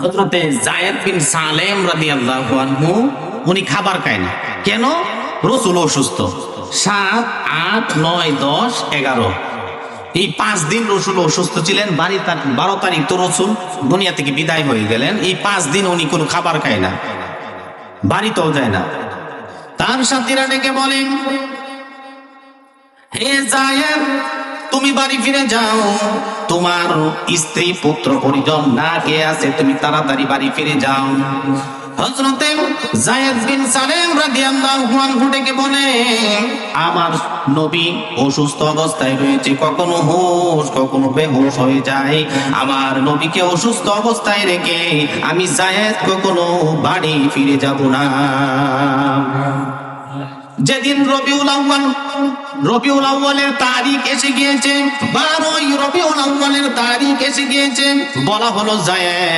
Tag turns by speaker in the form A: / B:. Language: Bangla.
A: হজরতে জায়েদ বিন সালেম আনহু, উনি খাবার খায় না। কেন? রসুল অসুস্থ। সাত, আট, নয়, দশ, এগারো। এই পাঁচ দিন রসুল অসুস্থ ছিলেন বাড়ি বারো তারিখ তো রসুল দুনিয়া থেকে বিদায় হয়ে গেলেন। এই পাঁচ দিন উনি কোনো খাবার খায় না। বাড়িতেও যায় না। তার সাথীরা ডেকে বলেন হে জায়েদ তুমি বাড়ি ফিরে যাও। তোমার স্ত্রী পুত্র পরিজন না কে আছে, তুমি তাড়াতাড়ি বাড়ি ফিরে যাও। হযরতে জায়েদ বিন সালেম রাদিয়াল্লাহু আনহু ডেকে বলে, আমার নবী অসুস্থ অবস্থায় রয়েছে, কখনো হুঁশ, কখনো বেহুশ হয়ে যায়। আমার নবীকে অসুস্থ অবস্থায় রেখে আমি জায়েদ কখনো বাড়ি ফিরে যাব না। যেদিন রবিউল আউ্বাল রবিউল আউ্বালের তারিখ এসে গিয়েছে। বারোই রবিউল আউ্বালের তারিখ এসে গিয়েছে। বলা হলো জায়েদ।